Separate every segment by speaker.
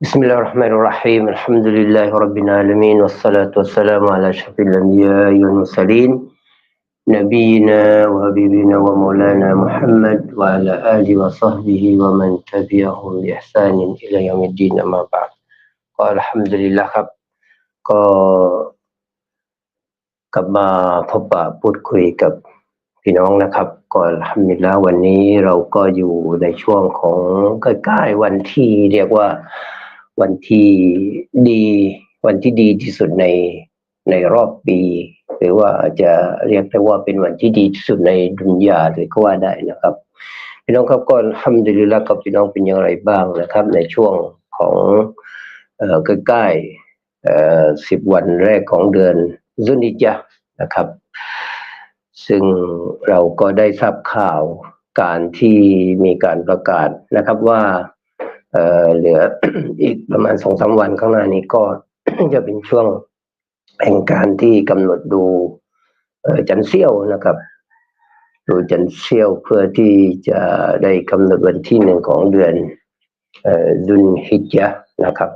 Speaker 1: بسم الله الرحمن الرحيم الحمد لله رب العالمين والصلاة والسلام على أشرف الأنبياء والمرسلين نبينا وحبيبنا ومولانا محمد وعلى آله وصحبه ومن تبعهم بإحسان إلى يوم الدين أما بعد قال الحمد لله ครับก็กลับมาพบปะพูดคุยกับพี่น้องนะครับก็ทำมิแล้ววันนี้เราก็อยู่ในช่วงของใกล้ๆวันที่เรียกว่า วันที่ดี วันที่ดีที่สุดในในรอบปี หรือว่าจะเรียกได้ว่าเป็นวันที่ดีที่สุดในดุนยาเลยก็ว่าได้นะครับ พี่น้องครับก็ทำดีแล้วกับพี่น้องเป็นอย่างไรบ้างนะครับ ในช่วงของเออใกล้ๆเออสิบวันแรกของเดือนซุนิจยะนะครับ ซึ่งเราก็ได้ทราบข่าวการที่มีการประกาศนะครับว่า เอ่อเหลืออีกประมาณสองสามวันข้างหน้านี้ก็จะเป็นช่วงแห่งการที่กำหนดดูจันเสี้ยวนะครับ ดูจันเสี้ยวเพื่อที่จะได้กำหนดวันที่หนึ่งของเดือนดุนฮิจญะนะครับ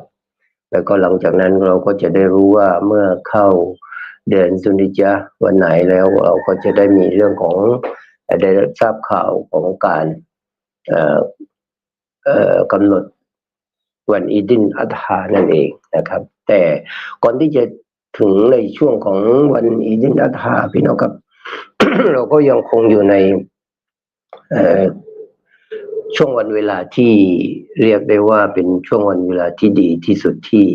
Speaker 1: แล้วก็หลังจากนั้นเราก็จะได้รู้ว่าเมื่อเข้าเดือนซุนิจยะวันไหนแล้วเราก็จะได้มีเรื่องของได้ทราบข่าวของการเอ่อเอ่อกำหนด วันอีดินอัฐานั่นเองนะครับ แต่ก่อนที่จะถึงในช่วงของวันอีดินอัฐาพี่น้องครับ เราก็ยังคงอยู่ในช่วงวันเวลาที่เรียกได้ว่าเป็นช่วงวันเวลาที่ดีที่สุดที่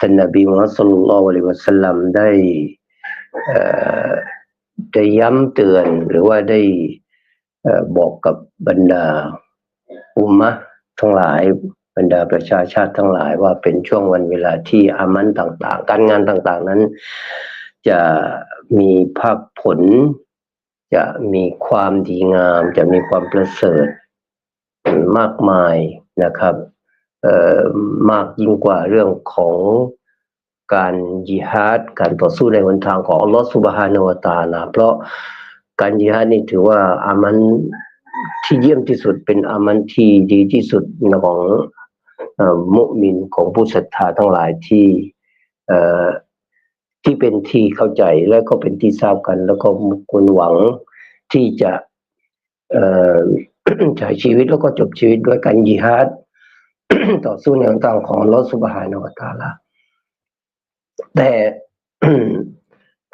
Speaker 1: ท่านนบีมุฮัมมัดศ็อลลัลลอฮุอะลิวะสลัมได้ได้ย้ำเตือนหรือว่าได้บอกกับบรรดาอุมมะทั้งหลาย บรรดาประชาชาติทั้งหลายว่าเป็นช่วงวันเวลาที่อามันต่างๆ การงานต่างๆนั้น จะมีภาคผล จะมีความดีงาม จะมีความประเสริฐมากมายนะครับเอ่อมากยิ่งกว่าเรื่องของการยิฮาดการต่อสู้ในหนทางของอัลลอฮฺสุบฮานะฮูวตาลาเพราะการยิฮาดนี่ถือว่าอามันที่เยี่ยมที่สุดเป็นอามันที่ดีที่สุดของ มุมินของผู้ศรัทธาทั้งหลายที่ที่เป็นที่เข้าใจและก็เป็นที่ทราบกัน แล้วก็คุณหวังที่จะใช้ชีวิตแล้วก็จบชีวิตด้วยการยิฮาดต่อสู้ในทางต่างของลอสุบฮานะฮูวตาลาแต่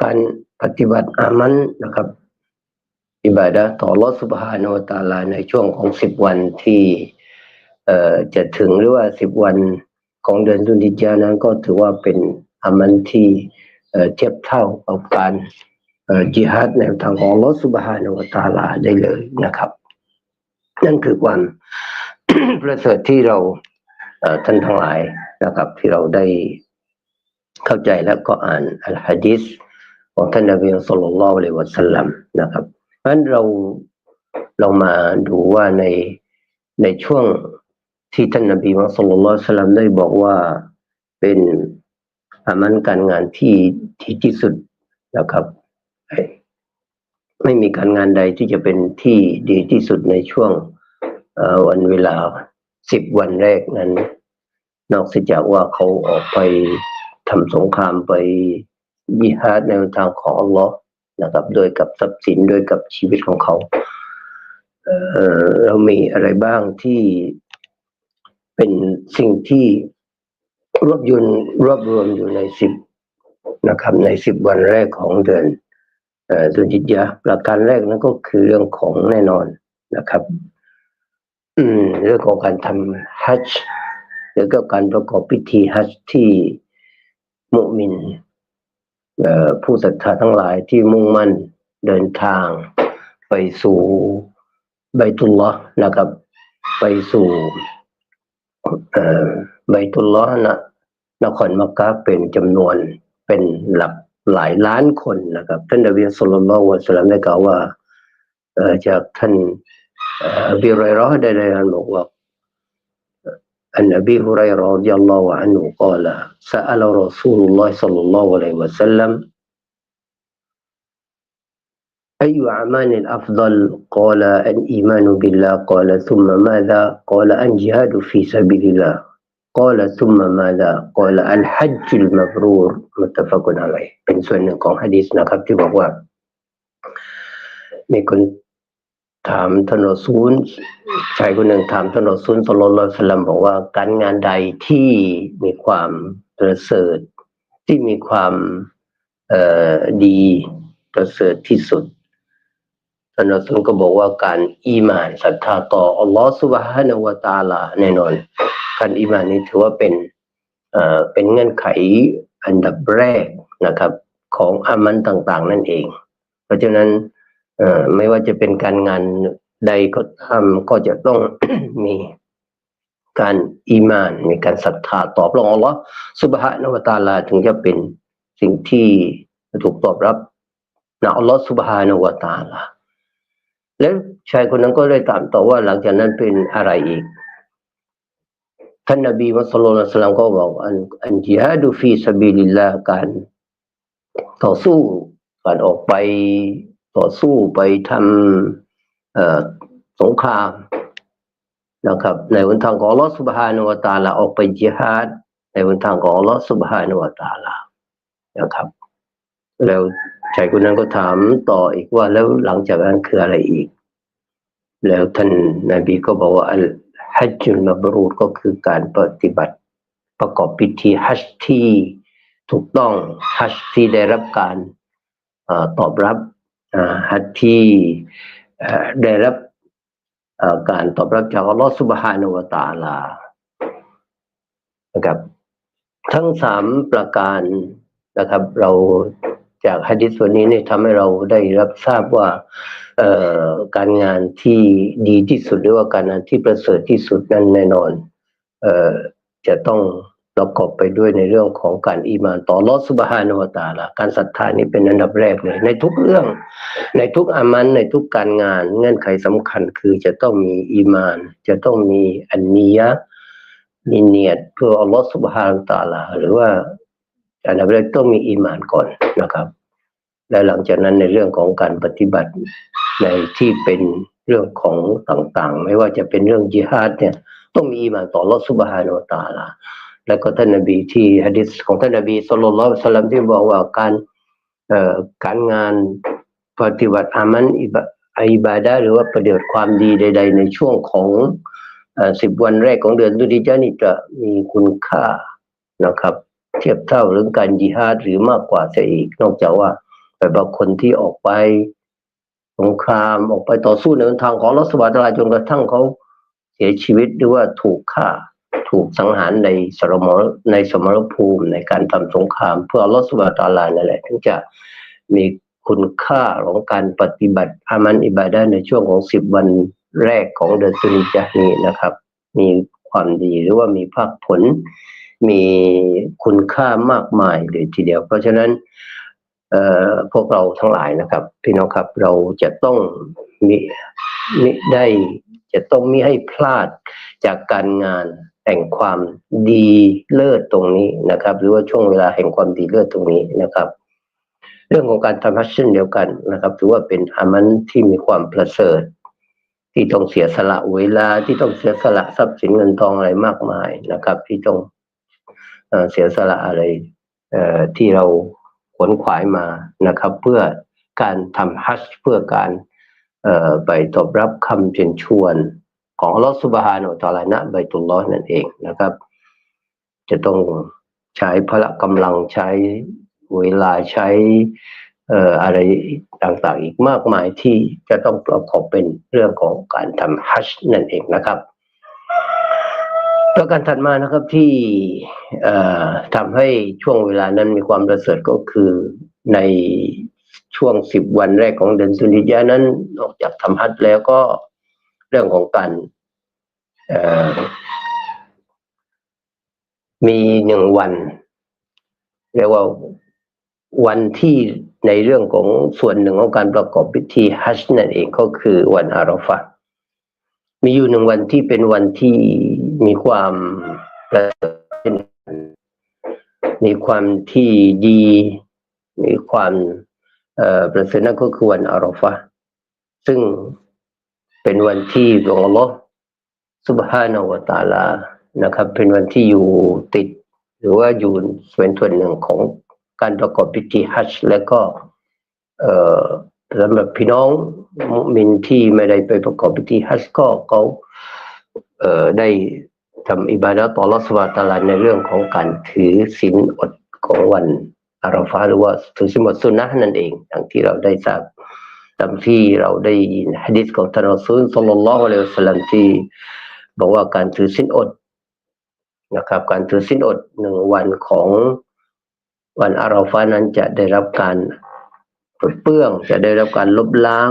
Speaker 1: การปฏิบัติอามันนะครับ อิบาดะต่อลอสุบฮานะฮูวตาลาในช่วงของสิบวันที่ จะถึงหรือว่าสิบวันของเดือนดุนิจยานั้นก็ถือว่าเป็นอามันที่เอ่อเทียบเท่ากับการเอ่อจิฮาดในทางของลอสุบฮานะฮูวตาลาได้เลยนะครับ นั่นคือความประเสริฐที่เราเอ่อท่านทั้งหลายนะครับ ที่เราได้เข้าใจแล้วก็อ่านอัลฮะดิษของท่านนบีสุลต่านละอะลัยวะสัลลัมนะครับเพราะฉะนั้นเราเรามาดูว่าในในช่วง ที่ท่านนบีมุสลลัละสลัมได้บอกว่าเป็นอามันการงานที่ที่ที่สุดนะครับ ไม่มีการงานใดที่จะเป็นที่ดีที่สุดในช่วงวันเวลาสิบวันแรกนั้น นอกจากว่าเขาออกไปทำสงครามไปยิฮาดในทางของอัลลอฮ์นะครับ โดยกับทรัพย์สินโดยกับชีวิตของเขาเเรามีอะไรบ้างที่ เป็นสิ่งที่รวบยนรวบรวมอยู่ในสิบนะครับ ในสิบวันแรกของเดือนดุลจิตยะห์ประการแรกนั้นก็คือเรื่องของแน่นอนนะครับเรื่องของการทำฮัจญ์หรือก็การประกอบพิธีฮัจญ์ที่มุมินผู้ศรัทธาทั้งหลายที่มุ่งมั่นเดินทางไปสู่ไบตุลลอฮ์นะครับ ไปสู่ เอ่อไบตุลลอฮ์นะนครมักกะห์เป็นจำนวนเป็นหลักหลายล้านคนนะครับท่านนบีสุลต่านละวะสัลลัมได้กล่าวว่าเอ่อจากท่านเอ่ออบีไรเราะห์ได้รายงานบอกว่า อันอบีฮุไรเราะห์รดิยัลลอฮุอันฮุกล่าว سأل رسول الله صلى الله عليه وسلم أي أعمال الأفضل قال الإيمان بالله قال ثم ماذا قال الجهاد في سبيل الله قال ثم ماذا قال الحج المبرور متفق عليه เป็นส่วนหนึ่งของฮะดีษนะครับ ที่บอกว่า มีคนถามท่านรอซูลชายคนหนึ่งถามท่านรอซูลสลลลสลัมบอกว่าการงานใดที่มีความประเสริฐ ที่มีความเอ่อดีประเสริฐที่สุด ท่านรอซูลก็บอกว่าการอีมานศรัทธาต่ออัลลอฮฺสุบฮานาวะตาลาแน่นอน การอีมานนี้ถือว่าเป็นเอ่อเป็นเงื่อนไขอันดับแรกนะครับ ของอามันต่างๆ นั่นเอง เพราะฉะนั้นเอ่อไม่ว่าจะเป็นการงานใดก็ตามก็จะต้องมีการอีมาน มีการศรัทธาตอบรองอัลลอฮ์สุบฮานาวะตาลาถึงจะเป็นสิ่งที่ถูกตอบรับนะอัลลอฮ์สุบฮานาวะตาลา แล้วชายคนนั้นก็เลยถามต่อว่าหลังจากนั้นเป็นอะไรอีก ท่านนบีมุสลิมสลามก็บอกอันอันจิฮาดูฟีสบิลิลลาการต่อสู้การออกไปต่อสู้ไปทำสงครามนะครับ ในวันทางของลอสุบฮานุวตาลาออกไปจิฮาดในวันทางของลอสุบฮานุวตาลานะครับ แล้ว ชายคนนั้นก็ถามต่ออีกว่าแล้วหลังจากนั้นคืออะไรอีก แล้วท่านนบีก็บอกว่าฮัจจุลมบรูรก็คือการปฏิบัติประกอบพิธีฮัจที่ถูกต้องฮัจที่ได้รับการอตอบรับฮัจที่ได้รับการตอบรับจากอัลลอฮฺสุบฮานาวะตาลานะครับ ทั้งสามประการนะครับ เรา จากฮะดิษวันนี้เนี่ยทำให้เราได้รับทราบว่าการงานที่ดีที่สุดหรือว่าการงานที่ประเสริฐที่สุดนั้นแน่นอนเอจะต้องประกอบไปด้วยในเรื่องของการอีมานต่ออัลลอฮฺสุบฮานุวตาลาการศรัทธานี้เป็นอันดับแรกเลย ในทุกเรื่อง ในทุกอามันในทุกการงาน เงื่อนไขสำคัญคือจะต้องมีอีมาน จะต้องมีอันนียะมีเนียดเพื่ออัลลอฮฺสุบฮานุวะตาลา หรือว่าอันดับแรกต้องมีอีมานก่อน นะครับ และหลังจากนั้นในเรื่องของการปฏิบัติในที่เป็นเรื่องของต่างๆ ไม่ว่าจะเป็นเรื่องจิฮาดเนี่ยต้องมีมาต่ออัลอสุบฮานุวะตาลาแล้วก็ท่านนบีที่ฮะดิษของท่านนบีสุลต่านลสลลัมที่บอกว่าการการงานปฏิบัติอามันอิบะอิบาดะห์หรือว่าปฏิบัติความดีใด ๆ ในช่วงของสิบวันแรกของเดือนดุริยะห์นี่จะมีคุณค่านะครับ เทียบเท่าเรื่องการยิฮาดหรือมากกว่าเสียอีก นอกจากว่าแบบบางคนที่ออกไปสงครามออกไปต่อสู้ในทางของรัฐบาลาจนกระทั่งเขาเสียชีวิตหรือว่าถูกฆ่าถูกสังหารในสรมรในสมรภูมิในการทำสงคราม เพื่ออัลลอฮฺสุบฮาตาลานั่นแหละถึงจะมีคุณค่าของการปฏิบัติอามันอิบาดะในช่วงของสิบวันแรกของเดือนตุลิจานี้นะครับ มีความดีหรือว่ามีภาคผล มีคุณค่ามากมายเลยทีเดียว เพราะฉะนั้นพวกเราทั้งหลายนะครับ พี่น้องครับเราจะต้องมีมิได้จะต้องมิให้พลาดจากการงานแห่งความดีเลิศตรงนี้นะครับ หรือว่าช่วงเวลาแห่งความดีเลิศตรงนี้นะครับ เรื่องของการทำฮัจญ์เช่นเดียวกันนะครับถือว่าเป็นอามันที่มีความประเสริฐ ที่ต้องเสียสละเวลาที่ต้องเสียสละทรัพย์สินเงินทองอะไรมากมายนะครับ ที่ต้อง เสียสละอะไรที่เราขวนขวายมานะครับ เพื่อการทำฮัจญ์เพื่อการไปตอบรับคำเชิญชวนของลอสุบฮานาอัลตะอาลาณไบตุลลอฮ์นั่นเองนะครับ จะต้องใช้พละกำลังใช้เวลาใช้อออะไรต่างๆอีกมากมายที่จะต้องประกอบเป็นเรื่องของการทำฮัจญ์นั่นเองนะครับ ประการถัดมานะครับที่ทำให้ช่วงเวลานั้นมีความประเสริฐก็คือในช่วงสิบวันแรกของเดือนสุนิยะนั้นนอกจากทำฮัจญ์แล้วก็เรื่องของการมีหนึ่งวัน เรียกว่าวันที่ในเรื่องของส่วนหนึ่งของการประกอบพิธีฮัจญ์นั่นเองก็คือวันอาราฟะมีอยู่หนึ่งวันที่เป็นวันที่ มีความประมีความที่ดี มีความประเสริฐนั่นก็คือวันอารอฟะซึ่งเป็นวันที่อัลลอฮ์ซุบฮานาวะตาลานะครับ เป็นวันที่อยู่ติด หรือว่าอยู่ส่วนส่วนหนึ่งของการประกอบพิธีฮัจจ์และก็สำหรับพี่น้องมุมินที่ไม่ได้ไปประกอบพิธีฮัจจ์ก็เขาได้ ทำอิบาดะต่ออัลอสุบฮาตะอาลาในเรื่องของการถือศีลอดของวันอาราฟาหรือว่าถือศีลอดสุนนะนั่นเองดังที่เราได้ทราบตามที่เราได้ยินฮะดิษของท่านรอซูลศ็อลลัลลอฮุอะลัยฮิวะซัลลัมที่บอกว่าการถือศีลอดนะครับ การถือศีลอดหนึ่งวันของวันอาราฟานั้นจะได้รับการปลดเปื้องจะได้รับการลบล้าง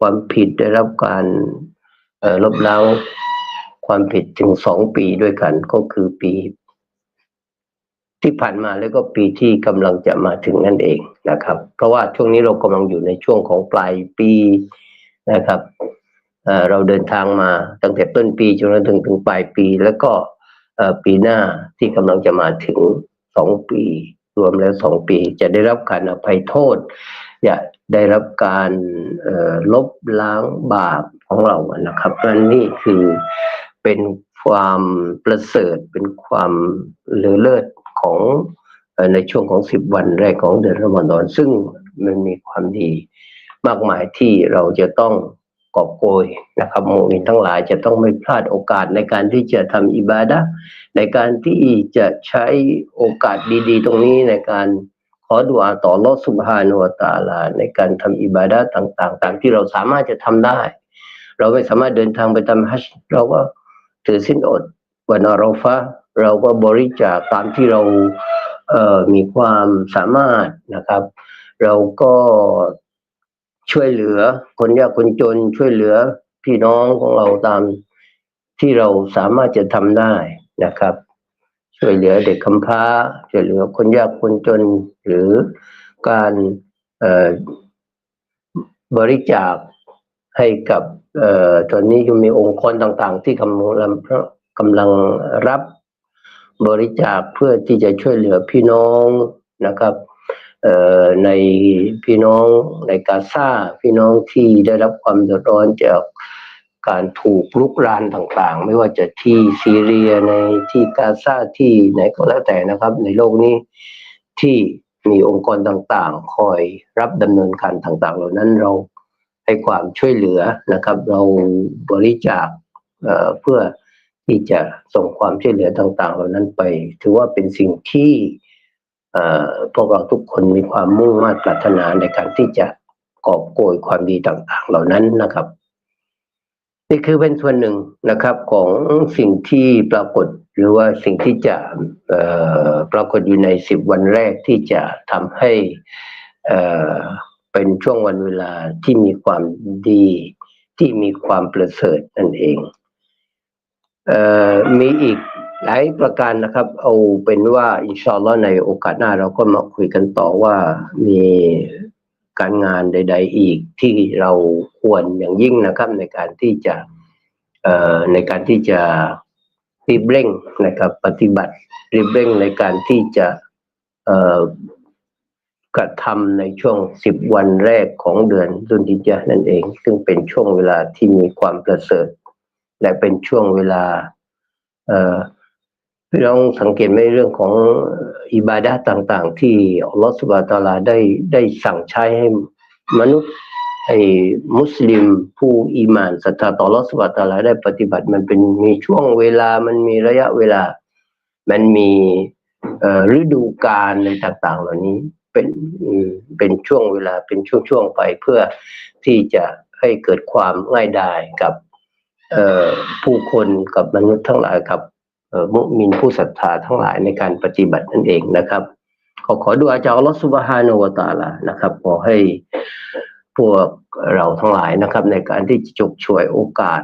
Speaker 1: ความผิดได้รับการลบล้าง ความผิดถึงสองปีด้วยกันก็คือปี ที่ผ่านมาแล้วก็ปีที่กำลังจะมาถึงนั่นเองนะครับ เพราะว่าช่วงนี้เรากำลังอยู่ในช่วงของปลายปีนะครับเราเดินทางมาตั้งแต่ต้นปีจนถึงถึงปลายปี แล้วก็ปีหน้าที่กำลังจะมาถึงสองปี รวมแล้วสองปี จะได้รับการอภัยโทษจะได้รับการลบล้างบาปของเรานะครับนั่นนี่คือ เป็นความประเสริฐเป็นความเลอเลิศของในช่วงของสิบวันแรกของเดือนรอมฎอนซึ่งมันมีความดีมากมายที่เราจะต้องกอบโกยนะครับมุมินทั้งหลายจะต้องไม่พลาดโอกาสในการที่จะทำอิบาดะในการที่จะใช้โอกาสดีๆ ตรงนี้ในการขอดุอาต่อลอสุบฮานุวตาลา ในการทำอิบาดะต่างๆต่ามที่เราสามารถจะทำได้ เราไม่สามารถเดินทางไปทำฮัจญ์เราก็ ถือสินอดวันอาราฟะเราก็บริจาคตามที่เราเอ่อมีความสามารถนะครับ เราก็ช่วยเหลือคนยากคนจนช่วยเหลือพี่น้องของเราตามที่เราสามารถจะทำได้นะครับ ช่วยเหลือเด็กกำพร้าช่วยเหลือคนยากคนจนหรือการเอ่อบริจาคให้กับ เอ่อตอนนี้ยังมีองค์กรต่างๆ ที่กำลังกำลังรับบริจาคเพื่อที่จะช่วยเหลือพี่น้องนะครับเอ่อในพี่น้องในกาซาพี่น้องที่ได้รับความเดือดร้อนจากการถูกลุกรานต่างๆ ไม่ว่าจะที่ซีเรียในที่กาซาที่ไหนก็แล้วแต่นะครับ ในโลกนี้ที่มีองค์กรต่างๆ คอยรับดำเนินการต่างๆ เหล่านั้นเรา ให้ความช่วยเหลือนะครับ เราบริจาคเพื่อที่จะส่งความช่วยเหลือต่าง ๆ เหล่านั้นไป ถือว่าเป็นสิ่งที่พวกเราทุกคนมีความมุ่งมั่นปรารถนาในการที่จะกอบโกยความดีต่างๆ เหล่านั้นนะครับ นี่คือเป็นส่วนหนึ่งนะครับของสิ่งที่ปรากฏหรือว่าสิ่งที่จะปรากฏอยู่ในสิบวันแรกที่จะทำให้ เป็นช่วงวันเวลาที่มีความดีที่มีความประเสริฐนั่นเองเอ่อมีอีกหลายประการนะครับ เอาเป็นว่าอินชาอัลลอฮ์ในโอกาสหน้าเราก็มาคุยกันต่อว่ามีการงานใด ๆ อีกที่เราควรอย่างยิ่งนะครับ ในการที่จะเอ่อในการที่จะรีบเร่งนะครับ ปฏิบัติรีบเร่งในการที่จะเอ่อ กระทำในช่วงสิบวันแรกของเดือนดุลฮิจญะนั่นเอง ซึ่งเป็นช่วงเวลาที่มีความประเสริฐ และเป็นช่วงเวลาเอ่อพี่น้องสังเกตไหมเรื่องของอิบาดะต่างๆ ที่อัลลอฮฺสุบฮานะตอาลาได้ได้สั่งใช้ให้มนุษย์ให้มุสลิมผู้อีมานศรัทธาต่ออัลลอฮฺสุบฮานะตอาลาได้ปฏิบัติมันเป็นมีช่วงเวลามันมีระยะเวลา มันมีเอ่อฤดูกาลในต่าง ๆ เหล่านี้ เป็นเป็นช่วงเวลาเป็นช่วงๆไปเพื่อที่จะให้เกิดความง่ายดายกับผู้คนกับมนุษย์ทั้งหลายกับมุมินผู้ศรัทธาทั้งหลายในการปฏิบัตินั่นเองนะครับขอขอดูอาจากอัลอสุบฮานวตาลานะครับขอให้พวกเราทั้งหลายนะครับ ในการที่จะฉกฉวยโอกาส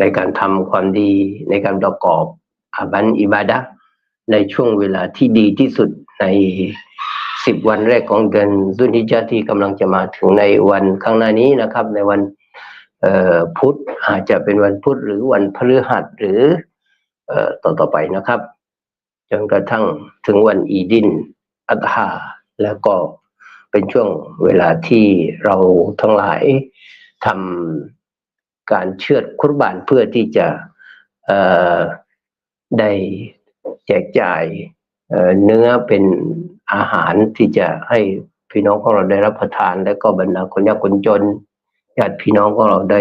Speaker 1: ในการทำความดีในการประกอบอาบันอิบาดะ ในช่วงเวลาที่ดีที่สุดในสิบวันแรกของเดือนดุนฮิจญะที่กำลังจะมาถึงในวันข้างหน้านี้นะครับ ในวันพุธอาจจะเป็นวันพุธหรือวันพฤหัสหรืออต่อต่อไปนะครับ จนกระทั่งถึงวันอีดิน อัตฮาแล้วก็เป็นช่วงเวลาที่เราทั้งหลายทำการเชือดคุรบานเพื่อที่จะได้ แจกจ่ายเนื้อเป็นอาหารที่จะให้พี่น้องของเราได้รับประทาน และก็บรรดาคนยากคนจนญาติพี่น้องของเราได้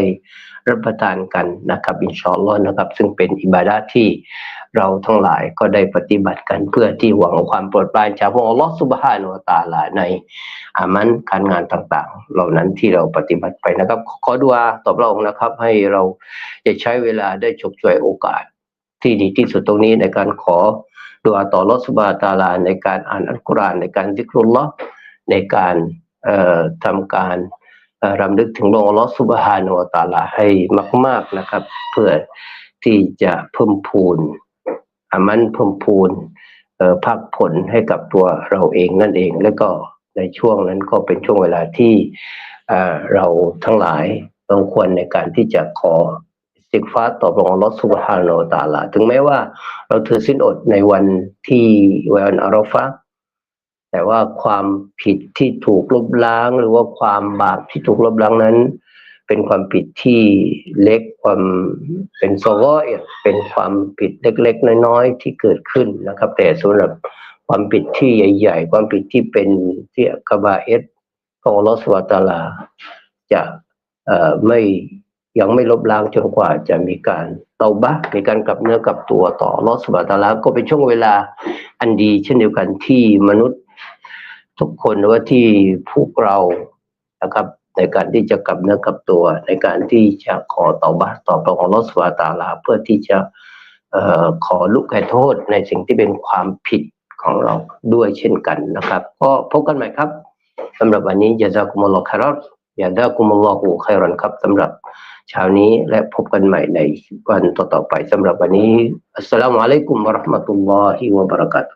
Speaker 1: รับประทานกันนะครับอินชอัลอฮ์นะครับ ซึ่งเป็นอิบาดะห์ที่เราทั้งหลายก็ได้ปฏิบัติกันเพื่อที่หวังความโปรดปรานจากพระองค์อัลอฮ์ซุบฮานะฮูวะตาลาในอามันการงานต่างๆ เหล่านั้นที่เราปฏิบัติไปนะครับ ขอขอดุอาตอบเรานะครับ ให้เราจะใช้เวลาได้ฉกฉวยโอกาส ที่ดีที่สุดตรงนี้ในการขอดุอาต่อรอสุบาตาลาในการอ่านอัลกุรอานในการซิกรุลลอฮ์ในการทำการรำลึกถึงพระองค์อัลลอฮ์สุบฮานะฮูวตาลาให้มาก ๆนะครับ เพื่อที่จะเพิ่มพูนอามันเพิ่มพูนเอ่อพักผลให้กับตัวเราเองนั่นเอง แล้วก็ในช่วงนั้นก็เป็นช่วงเวลาที่เราทั้งหลายต้องควรในการที่จะขอ สิกฟ้าตอพรองอัลลอฮฺสุบฮานาอัลตาลา ถึงแม้ว่าเราถือสิ้นอดในวันที่วันอาราฟะแต่ว่าความผิดที่ถูกลบล้าง หรือว่าความบาปที่ถูกลบล้างนั้น เป็นความผิดที่เล็กความเป็นโซโกเอะเป็นความผิดเล็กๆน้อยๆที่เกิดขึ้นนะครับ แต่สำหรับความผิดที่ใหญ่ ๆ ความผิดที่เป็นที่กบาเอสของลอสุบาตาลา จะไม่ ยังไม่ลบล้างจนกว่าจะมีการเตาบะมีการกลับเนื้อกลับตัวต่ออัลอสุบาตาลาก็เป็นช่วงเวลาอันดีเช่นเดียวกันที่มนุษย์ทุกคนหรือว่าที่พวกเรานะครับ ในการที่จะกลับเนื้อกลับตัว ในการที่จะขอต่อบาต่อพระองค์อัลอสุบฮาตาลา เพื่อที่จะออขอลุกแก่โทษในสิ่งที่เป็นความผิดของเราด้วยเช่นกันนะครับก็พบกันใหม่ครับสำหรับวันนี้ยาซากุมุลลอฮ์คารัตยาดากุมุลลอฮุไครอนครับสำหรับ เช้านี้และพบกันใหม่ในวันต่อๆไปสำหรับวันนี้อัสสลามุอะลัยกุมวะราะห์มะตุลลอฮิวะบะเราะกาตุฮ์